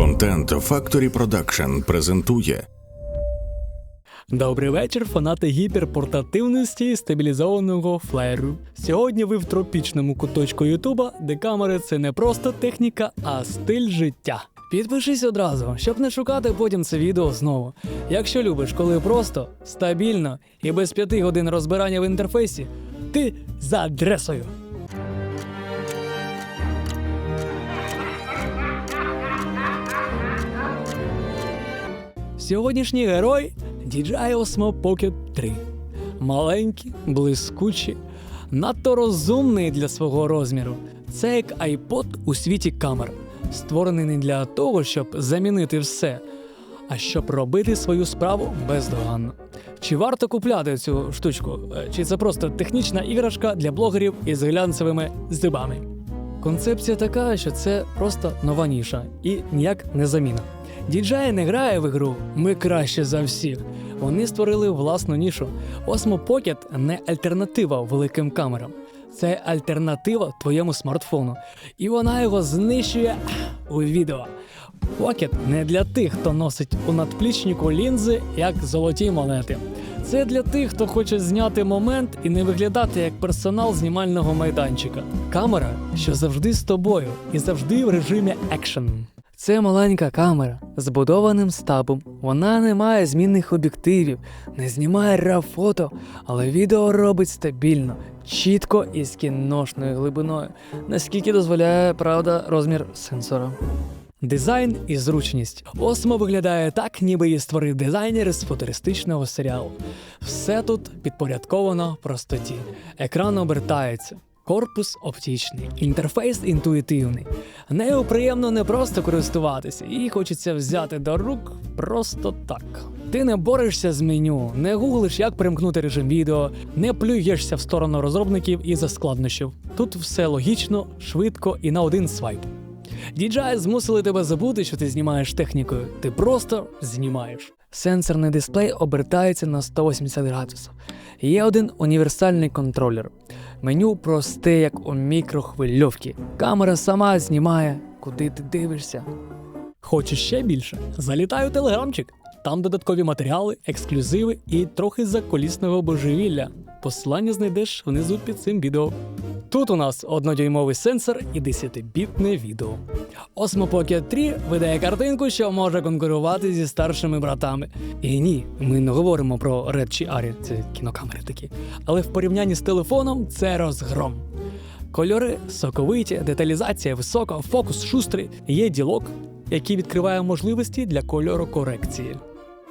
Контент Factory Production презентує Добрий вечір, фанати гіперпортативності і стабілізованого флеєру. Сьогодні ви в тропічному куточку Ютуба, де камери це не просто техніка, а стиль життя. Підпишись одразу, щоб не шукати потім це відео знову. Якщо любиш, коли просто, стабільно і без п'яти годин розбирання в інтерфейсі, ти за адресою. Сьогоднішній герой DJI Osmo Pocket 3. Маленький, блискучий, надто розумний для свого розміру. Це як iPod у світі камер, створений не для того, щоб замінити все, а щоб робити свою справу бездоганно. Чи варто купляти цю штучку? Е, Чи це просто технічна іграшка для блогерів із глянцевими зубами? Концепція така, що це просто нова ніша і ніяк не заміна. DJI не грає в ігру Ми краще за всіх. Вони створили власну нішу. Osmo Pocket не альтернатива великим камерам. Це альтернатива твоєму смартфону. І вона його знищує у відео. Pocket не для тих, хто носить у надплічнику лінзи як золоті монети. Це для тих, хто хоче зняти момент і не виглядати як персонал знімального майданчика. Камера, що завжди з тобою і завжди в режимі екшен. Це маленька камера з будованим стабом. Вона не має змінних об'єктивів, не знімає RAW фото, але відео робить стабільно, чітко і з кіношною глибиною, наскільки дозволяє правда розмір сенсора. Дизайн і зручність. Осмо виглядає так, ніби її створив дизайнер з футуристичного серіалу. Все тут підпорядковано простоті. Екран обертається. Корпус оптичний, інтерфейс інтуїтивний. Нею приємно не просто користуватися, її хочеться взяти до рук просто так. Ти не борешся з меню, не гуглиш, як примкнути режим відео, не плюєшся в сторону розробників і за складнощів. Тут все логічно, швидко і на один свайп. DJI змусили тебе забути, що ти знімаєш технікою. Ти просто знімаєш. Сенсорний дисплей обертається на 180 градусів. Є один універсальний контролер. Меню просте, як у мікрохвильовці. Камера сама знімає, куди ти дивишся. Хочеш ще більше? Залітай у телеграмчик. Там додаткові матеріали, ексклюзиви і трохи заколісного божевілля. Посилання знайдеш внизу під цим відео. Тут у нас однодюймовий сенсор і 10-бітне відео. Osmo Pocket 3 видає картинку, що може конкурувати зі старшими братами. І ні, ми не говоримо про Red чи Arri, це кінокамери такі. Але в порівнянні з телефоном це розгром. Кольори соковиті, деталізація висока, фокус шустрий, є ділок, який відкриває можливості для кольорокорекції.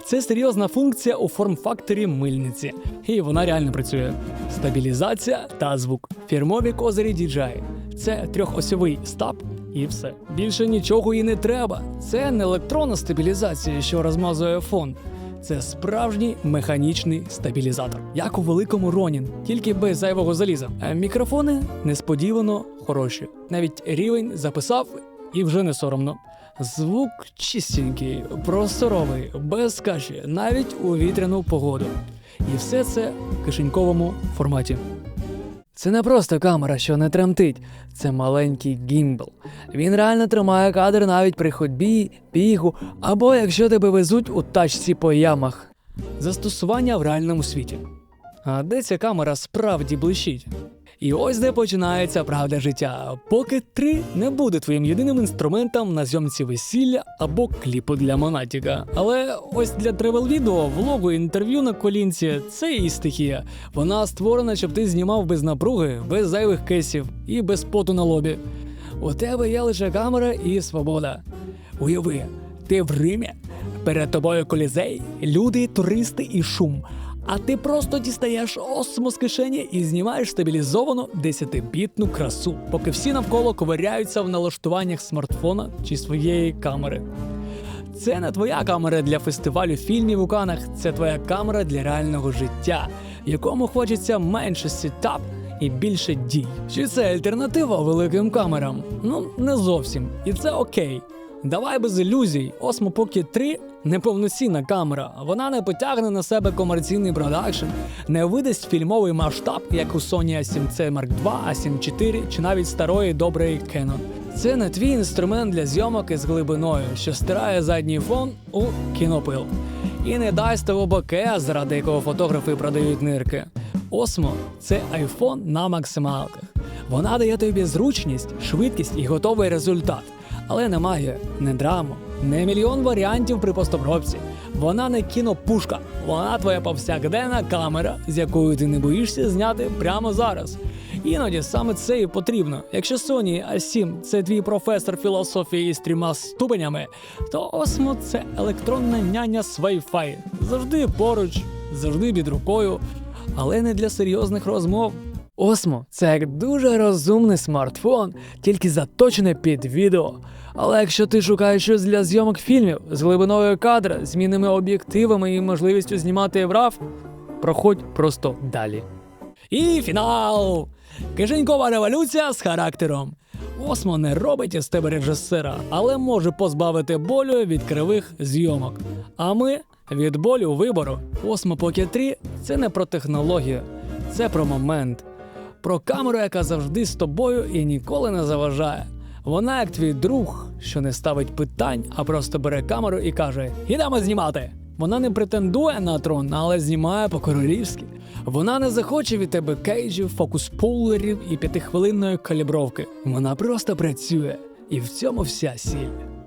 Це серйозна функція у форм-факторі мильниці, і вона реально працює. Стабілізація та звук. Фірмові козирі DJI. Це трьохосьовий стаб і все. Більше нічого і не треба. Це не електронна стабілізація, що розмазує фон. Це справжній механічний стабілізатор, як у великому Ронін, тільки без зайвого заліза. А мікрофони несподівано хороші. Навіть рівень записав і вже не соромно. Звук чистенький, просторовий, без каші, навіть у вітряну погоду. І все це в кишеньковому форматі. Це не просто камера, що не тремтить, це маленький гімбл. Він реально тримає кадр навіть при ходьбі, бігу, або якщо тебе везуть у тачці по ямах. Застосування в реальному світі. А де ця камера справді блищить? І ось де починається правда життя. Поки 3 не буде твоїм єдиним інструментом на зйомці весілля або кліпу для монатіка. Але ось для тревел-відео, влогу, інтерв'ю на колінці це і стихія. Вона створена, щоб ти знімав без напруги, без зайвих кейсів і без поту на лобі. У тебе є лише камера і свобода. Уяви, ти в Римі, перед тобою колізей, люди, туристи і шум. А ти просто дістаєш осмо з кишені і знімаєш стабілізовану 10-бітну красу, поки всі навколо ковиряються в налаштуваннях смартфона чи своєї камери. Це не твоя камера для фестивалю фільмів у Канах, це твоя камера для реального життя, якому хочеться менше сетап і більше дій. Чи це альтернатива великим камерам? Ну, не зовсім. І це окей. Давай без ілюзій. Osmo Pocket 3 неповноцінна камера. Вона не потягне на себе комерційний продакшн, не видасть фільмовий масштаб, як у Sony A7C Mark II, A7 IV чи навіть старої доброї Canon. Це не твій інструмент для зйомок із глибиною, що стирає задній фон у кінопил. І не дасть того боке, заради якого фотографи продають нирки. Осмо це айфон на максималках. Вона дає тобі зручність, швидкість і готовий результат. Але немає не драму, не мільйон варіантів при постобробці. Вона не кінопушка, вона твоя повсякденна камера, з якою ти не боїшся зняти прямо зараз. Іноді саме це і потрібно. Якщо Sony A7 це твій професор філософії з трьома ступенями, то Osmo – це електронна няня з Wi-Fi. Завжди поруч, завжди під рукою, але не для серйозних розмов. Osmo – це як дуже розумний смартфон, тільки заточений під відео. Але якщо ти шукаєш щось для зйомок фільмів з глибиною кадра, змінними об'єктивами і можливістю знімати в RAW, проходь просто далі. І фінал! Кишенькова революція з характером. Осмо не робить із тебе режисера, але може позбавити болю від кривих зйомок. А ми від болю вибору. Osmo Pocket 3 – це не про технологію, це про момент, про камеру, яка завжди з тобою і ніколи не заважає. Вона як твій друг, що не ставить питань, а просто бере камеру і каже: Ідемо знімати. Вона не претендує на трон, але знімає по-королівськи. Вона не захоче від тебе кейджів, фокус-пулерів і п'ятихвилинної калібровки. Вона просто працює, і в цьому вся сіль.